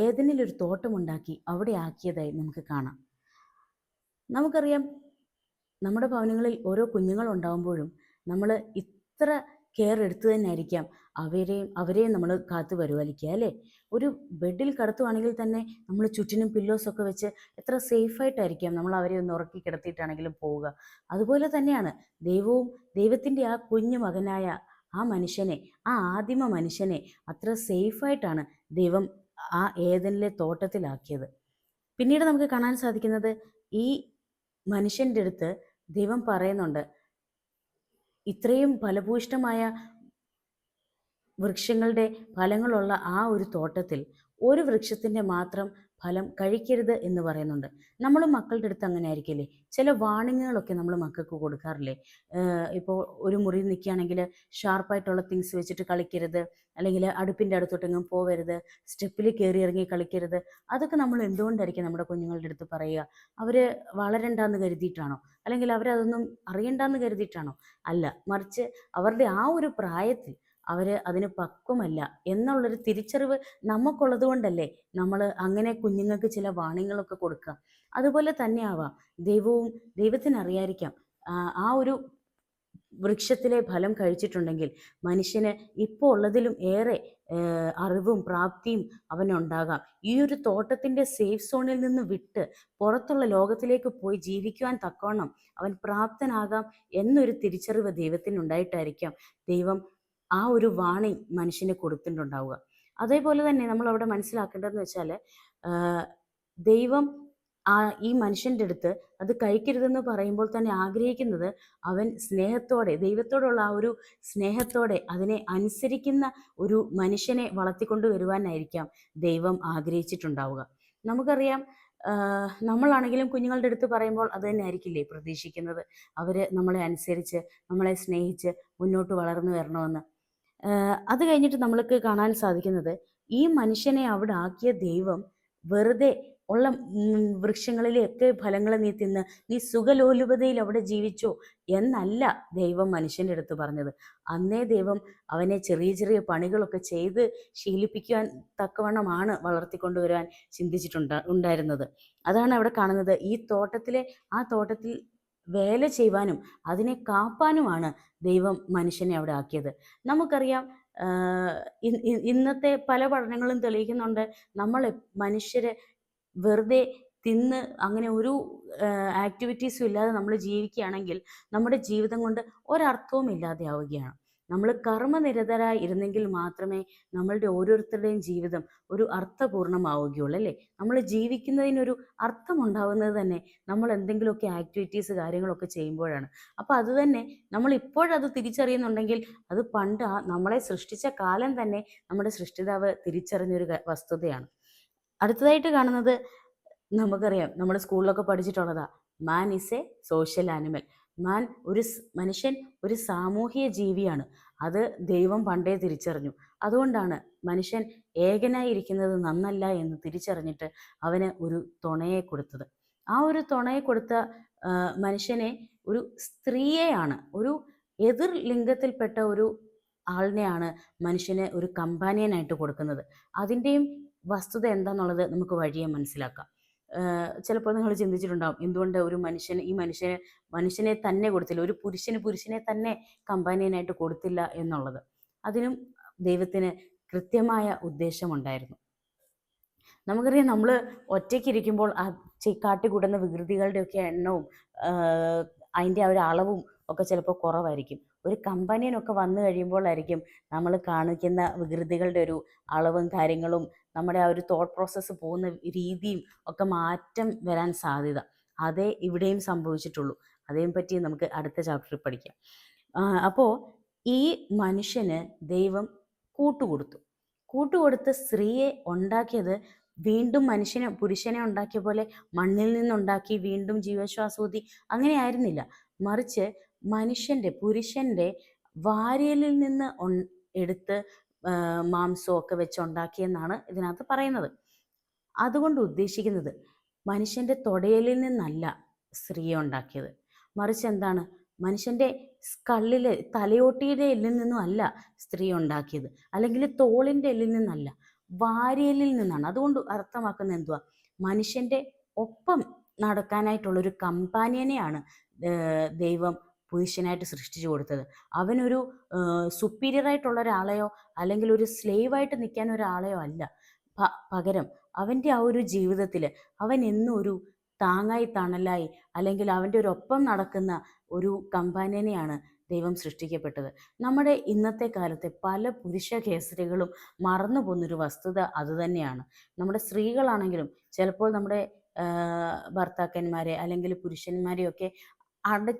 ഏതെങ്കിലും തോട്ടമുണ്ടാക്കി അവിടെ ആക്കിയതായി നമുക്ക് കാണാം. നമുക്കറിയാം നമ്മുടെ ഭവനങ്ങളിൽ ഓരോ കുഞ്ഞുങ്ങളുണ്ടാകുമ്പോഴും നമ്മൾ ഇത്ര കെയർ എടുത്തു തന്നെ ആയിരിക്കാം അവരെയും അവരെയും നമ്മൾ കാത്തു പരിപാലിക്കുക അല്ലേ? ഒരു ബെഡിൽ കടത്തുവാണെങ്കിൽ തന്നെ നമ്മൾ ചുറ്റിനും പില്ലോസൊക്കെ വെച്ച് എത്ര സേഫായിട്ടായിരിക്കാം നമ്മൾ അവരെ ഒന്ന് ഉറക്കി കിടത്തിയിട്ടാണെങ്കിലും പോവുക. അതുപോലെ തന്നെയാണ് ദൈവവും ദൈവത്തിന്റെ ആ കുഞ്ഞു മകനായ ആ മനുഷ്യനെ ആ ആദിമ മനുഷ്യനെ അത്ര സേഫായിട്ടാണ് ദൈവം ആ ഏതനിലെ തോട്ടത്തിലാക്കിയത്. പിന്നീട് നമുക്ക് കാണാൻ സാധിക്കുന്നത് ഈ മനുഷ്യന്റെ അടുത്ത് ദൈവം പറയുന്നുണ്ട് ഇത്രയും ഫലഭൂയിഷ്ടമായ വൃക്ഷങ്ങളുടെ ഫലങ്ങളുള്ള ആ ഒരു തോട്ടത്തിൽ ഒരു വൃക്ഷത്തിന്റെ മാത്രം ഫലം കഴിക്കരുത് എന്ന് പറയുന്നുണ്ട്. നമ്മൾ മക്കളുടെ അടുത്ത് അങ്ങനെ ആയിരിക്കില്ലേ ചില വാണിങ്ങുകളൊക്കെ നമ്മൾ മക്കൾക്ക് കൊടുക്കാറില്ലേ? ഇപ്പോൾ ഒരു മുറി നിൽക്കുകയാണെങ്കിൽ ഷാർപ്പായിട്ടുള്ള തിങ്സ് വെച്ചിട്ട് കളിക്കരുത്. അല്ലെങ്കിൽ അടുപ്പിന്റെ അടുത്തോട്ടെങ്കിലും പോവരുത്. സ്റ്റെപ്പിൽ കയറി ഇറങ്ങി കളിക്കരുത്. അതൊക്കെ നമ്മൾ എന്തുകൊണ്ടായിരിക്കും നമ്മുടെ കുഞ്ഞുങ്ങളുടെ അടുത്ത് പറയുക? അവർ വളരണ്ടെന്ന് കരുതിയിട്ടാണോ? അല്ലെങ്കിൽ അവരതൊന്നും അറിയണ്ടെന്ന് കരുതിയിട്ടാണോ? അല്ല മറിച്ച് അവരുടെ ആ ഒരു പ്രായത്തിൽ അവർ അതിന് പക്വമല്ല എന്നുള്ളൊരു തിരിച്ചറിവ് നമുക്കുള്ളത് കൊണ്ടല്ലേ നമ്മൾ അങ്ങനെ കുഞ്ഞുങ്ങൾക്ക് ചില വാണിങ്ങളൊക്കെ കൊടുക്കുക. അതുപോലെ തന്നെ ആവാം ദൈവവും ദൈവത്തിന് അറിയാതിരിക്കാം ആ ആ ഒരു വൃക്ഷത്തിലെ ഫലം കഴിച്ചിട്ടുണ്ടെങ്കിൽ മനുഷ്യന് ഇപ്പോൾ ഉള്ളതിലും ഏറെ അറിവും പ്രാപ്തിയും അവനുണ്ടാകാം. ഈ ഒരു തോട്ടത്തിന്റെ സേഫ് സോണിൽ നിന്ന് വിട്ട് പുറത്തുള്ള ലോകത്തിലേക്ക് പോയി ജീവിക്കുവാൻ തക്കവണ്ണം അവൻ പ്രാപ്തനാകാം എന്നൊരു തിരിച്ചറിവ് ദൈവത്തിനുണ്ടായിട്ടായിരിക്കാം. ദൈവം ആ ഒരു വാണി മനുഷ്യന് കൊടുത്തിട്ടുണ്ടാവുക. അതേപോലെ തന്നെ നമ്മൾ അവിടെ മനസ്സിലാക്കേണ്ടതെന്ന് വെച്ചാൽ ദൈവം ആ ഈ മനുഷ്യന്റെ അടുത്ത് അത് കഴിക്കരുതെന്ന് പറയുമ്പോൾ തന്നെ ആഗ്രഹിക്കുന്നത് അവൻ സ്നേഹത്തോടെ ദൈവത്തോടുള്ള ആ ഒരു സ്നേഹത്തോടെ അതിനെ അനുസരിക്കുന്ന ഒരു മനുഷ്യനെ വളർത്തിക്കൊണ്ട് വരുവാനായിരിക്കാം ദൈവം ആഗ്രഹിച്ചിട്ടുണ്ടാവുക. നമുക്കറിയാം നമ്മളാണെങ്കിലും കുഞ്ഞുങ്ങളുടെ അടുത്ത് പറയുമ്പോൾ അത് തന്നെ ആയിരിക്കില്ലേ പ്രതീക്ഷിക്കുന്നത്. അവർ നമ്മളെ അനുസരിച്ച് നമ്മളെ സ്നേഹിച്ച് മുന്നോട്ട് വളർന്നു വരണമെന്ന്. അത് കഴിഞ്ഞിട്ട് നമ്മൾക്ക് കാണാൻ സാധിക്കുന്നത് ഈ മനുഷ്യനെ അവിടെ ആക്കിയ ദൈവം വെറുതെ ഉള്ള വൃക്ഷങ്ങളിലെയൊക്കെ ഫലങ്ങൾ നീ തിന്ന് നീ സുഖലോലുപതയിൽ അവിടെ ജീവിച്ചോ എന്നല്ല ദൈവം മനുഷ്യന്റെ അടുത്ത് പറഞ്ഞത്. അന്നേ ദൈവം അവനെ ചെറിയ ചെറിയ പണികളൊക്കെ ചെയ്ത് ശീലിപ്പിക്കുവാൻ തക്കവണ്ണമാണ് വളർത്തിക്കൊണ്ടുവരാൻ ചിന്തിച്ചിട്ടുണ്ട് ഉണ്ടായിരുന്നത്. അതാണ് അവിടെ കാണുന്നത്. ഈ തോട്ടത്തിലെ ആ തോട്ടത്തിൽ വേല ചെയ്യുവാനും അതിനെ കാപ്പാനുമാണ് ദൈവം മനുഷ്യനെ അവിടെ ആക്കിയത്. നമുക്കറിയാം ഇന്നത്തെ പല പഠനങ്ങളും തെളിയിക്കുന്നുണ്ട്. നമ്മൾ മനുഷ്യരെ വെറുതെ തിന്ന് അങ്ങനെ ഒരു ആക്ടിവിറ്റീസും ഇല്ലാതെ നമ്മൾ ജീവിക്കുകയാണെങ്കിൽ നമ്മുടെ ജീവിതം കൊണ്ട് ഒരർത്ഥവും ഇല്ലാതെ ആവുകയാണ് നമ്മൾ കർമ്മനിരതരായി ഇരുന്നെങ്കിൽ മാത്രമേ നമ്മളുടെ ഓരോരുത്തരുടെയും ജീവിതം ഒരു അർത്ഥപൂർണമാവുകയുള്ളൂ അല്ലേ? നമ്മൾ ജീവിക്കുന്നതിനൊരു അർത്ഥമുണ്ടാവുന്നത് തന്നെ നമ്മൾ എന്തെങ്കിലുമൊക്കെ ആക്ടിവിറ്റീസ് കാര്യങ്ങളൊക്കെ ചെയ്യുമ്പോഴാണ്. അപ്പോൾ അത് തന്നെ നമ്മൾ ഇപ്പോഴത് തിരിച്ചറിയുന്നുണ്ടെങ്കിൽ അത് പണ്ട് നമ്മളെ സൃഷ്ടിച്ച കാലം തന്നെ നമ്മുടെ സൃഷ്ടിതാവ് തിരിച്ചറിഞ്ഞൊരു വസ്തുതയാണ്. അടുത്തതായിട്ട് കാണുന്നത് നമുക്കറിയാം നമ്മുടെ സ്കൂളിലൊക്കെ പഠിച്ചിട്ടുള്ളതാ man is a social animal man ഒരു മനുഷ്യൻ ഒരു സാമൂഹിക ജീവിയാണ്. അത് ദൈവം പണ്ടേ തിരിച്ചറിഞ്ഞു. അതുകൊണ്ടാണ് മനുഷ്യൻ ഏകനായി ഇരിക്കുന്നത് നന്നല്ല എന്ന് തിരിച്ചറിഞ്ഞിട്ട് അവന് ഒരു തുണയെ കൊടുത്തത്. ആ ഒരു തുണയെ കൊടുത്ത മനുഷ്യനെ ഒരു സ്ത്രീയെയാണ് ഒരു എതിർ ലിംഗത്തിൽപ്പെട്ട ഒരു ആളിനെയാണ് മനുഷ്യന് ഒരു കമ്പാനിയനായിട്ട് കൊടുക്കുന്നത്. അതിന്റെയും വസ്തുത എന്താണെന്നുള്ളത് നമുക്ക് വഴിയെ മനസ്സിലാക്കാം. ചിലപ്പോൾ നിങ്ങൾ ചിന്തിച്ചിട്ടുണ്ടാവും എന്തുകൊണ്ട് ഒരു മനുഷ്യൻ ഈ മനുഷ്യനെ മനുഷ്യനെ തന്നെ കൊടുത്തില്ല ഒരു പുരുഷന് പുരുഷനെ തന്നെ കമ്പാനിയനായിട്ട് കൊടുത്തില്ല എന്നുള്ളത്. അതിനും ദൈവത്തിന് കൃത്യമായ ഉദ്ദേശമുണ്ടായിരുന്നു. നമുക്കറിയാം നമ്മൾ ഒറ്റയ്ക്കിരിക്കുമ്പോൾ ആ ചിക്കാട്ടി കൂടുന്ന വികൃതികളുടെയൊക്കെ എണ്ണവും അതിന്റെ ആ ഒരു അളവും ഒക്കെ ചിലപ്പോൾ കുറവായിരിക്കും. ഒരു കമ്പനിയനൊക്കെ വന്നു കഴിയുമ്പോഴായിരിക്കും നമ്മൾ കാണിക്കുന്ന വികൃതികളുടെ ഒരു അളവും കാര്യങ്ങളും നമ്മുടെ ആ ഒരു തോട്ട് പ്രോസസ്സ് പോകുന്ന രീതിയും ഒക്കെ മാറ്റം വരാൻ സാധ്യത. അതേ ഇവിടെയും സംഭവിച്ചിട്ടുള്ളൂ. അതേ പറ്റി നമുക്ക് അടുത്ത ചാപ്റ്ററിൽ പഠിക്കാം. അപ്പോൾ ഈ മനുഷ്യന് ദൈവം കൂട്ടുകൊടുത്തു. കൂട്ടുകൊടുത്ത് സ്ത്രീയെ ഉണ്ടാക്കിയത് വീണ്ടും മനുഷ്യനെ പുരുഷനെ ഉണ്ടാക്കിയ പോലെ മണ്ണിൽ നിന്നുണ്ടാക്കി വീണ്ടും ജീവശ്വാസൂതി അങ്ങനെ ആയിരുന്നില്ല മറിച്ച് മനുഷ്യന്റെ പുരുഷന്റെ വാരിയലിൽ നിന്ന് എടുത്ത് മാംസമൊക്കെ മാംസവും ഒക്കെ വെച്ച് ഉണ്ടാക്കിയെന്നാണ് ഇതിനകത്ത് പറയുന്നത്. അതുകൊണ്ട് ഉദ്ദേശിക്കുന്നത് മനുഷ്യന്റെ തൊടയലിൽ നിന്നല്ല സ്ത്രീയെ ഉണ്ടാക്കിയത്. മറിച്ച് എന്താണ്? മനുഷ്യന്റെ സ്കള്ളിലെ തലയോട്ടിയുടെ എല്ലിൽ നിന്നും അല്ല സ്ത്രീ ഉണ്ടാക്കിയത്. അല്ലെങ്കിൽ തോളിന്റെ എല്ലിൽ നിന്നല്ല വാരിയലിൽ നിന്നാണ്. അതുകൊണ്ട് അർത്ഥമാക്കുന്നത് എന്തുവാ? മനുഷ്യന്റെ ഒപ്പം നടക്കാനായിട്ടുള്ളൊരു കമ്പാനിയനെയാണ് ദൈവം പുരുഷനായിട്ട് സൃഷ്ടിച്ചു കൊടുത്തത്. അവനൊരു സുപ്പീരിയർ ആയിട്ടുള്ള ഒരാളെയോ അല്ലെങ്കിൽ ഒരു സ്ലേവായിട്ട് നിൽക്കാൻ ഒരാളെയോ അല്ല പകരം അവന്റെ ആ ഒരു ജീവിതത്തിൽ അവൻ എന്നും ഒരു താങ്ങായി തണലായി അല്ലെങ്കിൽ അവന്റെ ഒരു ഒപ്പം നടക്കുന്ന ഒരു കമ്പാനിയനെയാണ് ദൈവം സൃഷ്ടിക്കപ്പെട്ടത്. നമ്മുടെ ഇന്നത്തെ കാലത്തെ പല പുരുഷ കേസരികളും മറന്നു പോകുന്നൊരു വസ്തുത അതുതന്നെയാണ് നമ്മുടെ സ്ത്രീകളാണെങ്കിലും ചിലപ്പോൾ നമ്മുടെ ഭർത്താക്കന്മാരെ അല്ലെങ്കിൽ പുരുഷന്മാരെയൊക്കെ അട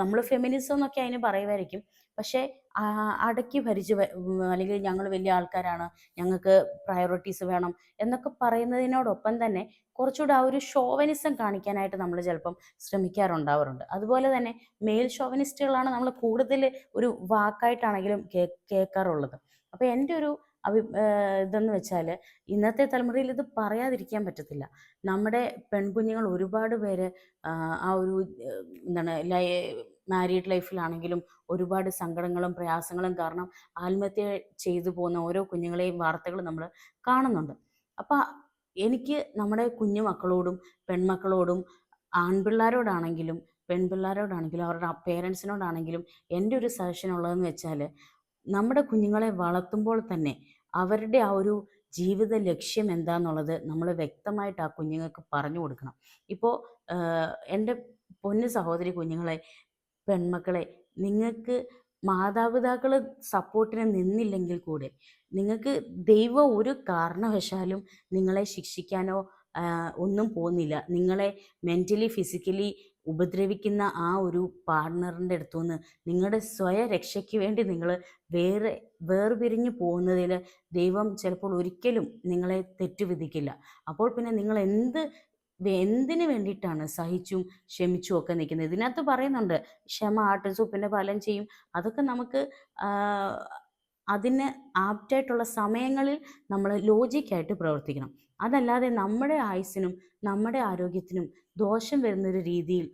നമ്മൾ ഫെമിനിസം എന്നൊക്കെ അതിന് പറയുമായിരിക്കും പക്ഷേ അടക്കി ഭരിച്ച് അല്ലെങ്കിൽ ഞങ്ങൾ വലിയ ആൾക്കാരാണ് ഞങ്ങൾക്ക് പ്രയോറിറ്റീസ് വേണം എന്നൊക്കെ പറയുന്നതിനോടൊപ്പം തന്നെ കുറച്ചുകൂടെ ആ ഒരു ഷോവനിസം കാണിക്കാനായിട്ട് നമ്മൾ ചിലപ്പം ശ്രമിക്കാറുണ്ടാവാറുണ്ട്. അതുപോലെ തന്നെ മെയിൽ ഷോവനിസ്റ്റുകളാണ് നമ്മൾ കൂടുതൽ ഒരു വാക്കായിട്ടാണെങ്കിലും കേ കേൾക്കാറുള്ളത്. അപ്പോൾ എന്റെ ഒരു അഭി ഇതെന്ന് വെച്ചാൽ ഇന്നത്തെ തലമുറയിൽ ഇത് പറയാതിരിക്കാൻ പറ്റത്തില്ല. നമ്മുടെ പെൺകുഞ്ഞുങ്ങൾ ഒരുപാട് പേര് ആ ഒരു എന്താണ് ലൈ മാരീഡ് ലൈഫിലാണെങ്കിലും ഒരുപാട് സങ്കടങ്ങളും പ്രയാസങ്ങളും കാരണം ആത്മഹത്യ ചെയ്തു പോകുന്ന ഓരോ കുഞ്ഞുങ്ങളെയും വാർത്തകൾ നമ്മൾ കാണുന്നുണ്ട്. അപ്പം എനിക്ക് നമ്മുടെ കുഞ്ഞു മക്കളോടും പെൺമക്കളോടും ആൺപിള്ളേരോടാണെങ്കിലും പെൺപിള്ളേരോടാണെങ്കിലും അവരുടെ പേരൻസിനോടാണെങ്കിലും എന്റെ ഒരു സജഷൻ ഉള്ളതെന്ന് വെച്ചാൽ നമ്മുടെ കുഞ്ഞുങ്ങളെ വളർത്തുമ്പോൾ തന്നെ അവരുടെ ആ ഒരു ജീവിത ലക്ഷ്യം എന്താണെന്നുള്ളത് നമ്മൾ വ്യക്തമായിട്ട് ആ കുഞ്ഞുങ്ങൾക്ക് പറഞ്ഞു കൊടുക്കണം. ഇപ്പോൾ എന്റെ പൊന്നു സഹോദരി കുഞ്ഞുങ്ങളെ പെൺമക്കളെ നിങ്ങൾക്ക് മാതാപിതാക്കൾ സപ്പോർട്ടിന് നിന്നില്ലെങ്കിൽ കൂടെ നിങ്ങൾക്ക് ദൈവം ഒരു കാരണവശാലും നിങ്ങളെ ശിക്ഷിക്കാനോ ഒന്നും പോകുന്നില്ല. നിങ്ങളെ മെന്റലി ഫിസിക്കലി ഉപദ്രവിക്കുന്ന ആ ഒരു പാർട്ട്ണറിന്റെ അടുത്തുനിന്ന് നിങ്ങളുടെ സ്വയരക്ഷയ്ക്ക് വേണ്ടി നിങ്ങൾ വേറെ വേർപിരിഞ്ഞു പോകുന്നതിൽ ദൈവം ചിലപ്പോൾ ഒരിക്കലും നിങ്ങളെ തെറ്റുവിധിക്കില്ല. അപ്പോൾ പിന്നെ നിങ്ങൾ എന്ത് എന്തിനു വേണ്ടിയിട്ടാണ് സഹിച്ചും ക്ഷമിച്ചും ഒക്കെ നിൽക്കുന്നത്? ഇതിനകത്ത് പറയുന്നുണ്ട് ക്ഷമ ആട്ടിൻ സൂപ്പിന്റെ ഫലം ചെയ്യും. അതൊക്കെ നമുക്ക് അതിന് ആപ്റ്റായിട്ടുള്ള സമയങ്ങളിൽ നമ്മൾ ലോജിക്കായിട്ട് പ്രവർത്തിക്കണം. അതല്ലാതെ നമ്മുടെ ആയുസ്സിനും നമ്മുടെ ആരോഗ്യത്തിനും ദോഷം വരുന്നൊരു രീതിയിൽ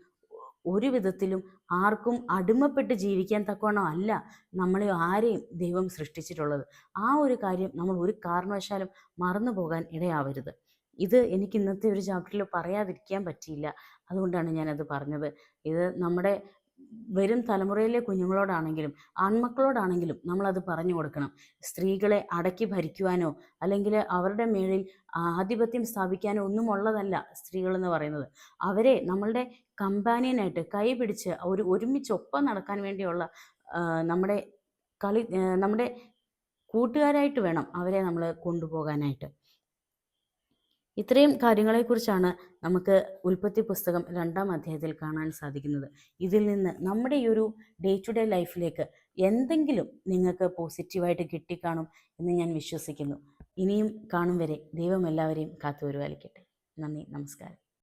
ഒരു വിധത്തിലും ആർക്കും അടിമപ്പെട്ട് ജീവിക്കാൻ തക്കവണ്ണം അല്ല നമ്മളെ ആരെയും ദൈവം സൃഷ്ടിച്ചിട്ടുള്ളത്. ആ ഒരു കാര്യം നമ്മൾ ഒരു കാരണവശാലും മറന്നു പോകാൻ ഇടയാവരുത്. ഇത് എനിക്ക് ഇന്നത്തെ ഒരു ചാപ്റ്ററിൽ പറയാതിരിക്കാൻ പറ്റിയില്ല. അതുകൊണ്ടാണ് ഞാനത് പറഞ്ഞത്. ഇത് നമ്മുടെ വരും തലമുറയിലെ കുഞ്ഞുങ്ങളോടാണെങ്കിലും ആൺമക്കളോടാണെങ്കിലും നമ്മളത് പറഞ്ഞു കൊടുക്കണം. സ്ത്രീകളെ അടക്കി ഭരിക്കുവാനോ അല്ലെങ്കിൽ അവരുടെ മേളിൽ ആധിപത്യം സ്ഥാപിക്കാനോ ഒന്നും ഉള്ളതല്ല സ്ത്രീകളെന്ന് പറയുന്നത്. അവരെ നമ്മളുടെ കമ്പാനിയനായിട്ട് കൈ പിടിച്ച് ഒരു ഒരുമിച്ച് ഒപ്പം നടക്കാൻ വേണ്ടിയുള്ള നമ്മുടെ കളി നമ്മുടെ കൂട്ടുകാരായിട്ട് വേണം അവരെ നമ്മൾ കൊണ്ടുപോകാനായിട്ട്. ഇത്രയും കാര്യങ്ങളെക്കുറിച്ചാണ് നമുക്ക് ഉൽപ്പത്തി പുസ്തകം രണ്ടാം അധ്യായത്തിൽ കാണാൻ സാധിക്കുന്നത്. ഇതിൽ നിന്ന് നമ്മുടെ ഈ ഒരു ഡേ ടു ഡേ ലൈഫിലേക്ക് എന്തെങ്കിലും നിങ്ങൾക്ക് പോസിറ്റീവായിട്ട് കിട്ടിക്കാണും എന്ന് ഞാൻ വിശ്വസിക്കുന്നു. ഇനിയും കാണും വരെ ദൈവം എല്ലാവരെയും കാത്തുപരിപാലിക്കട്ടെ നന്ദി നമസ്കാരം.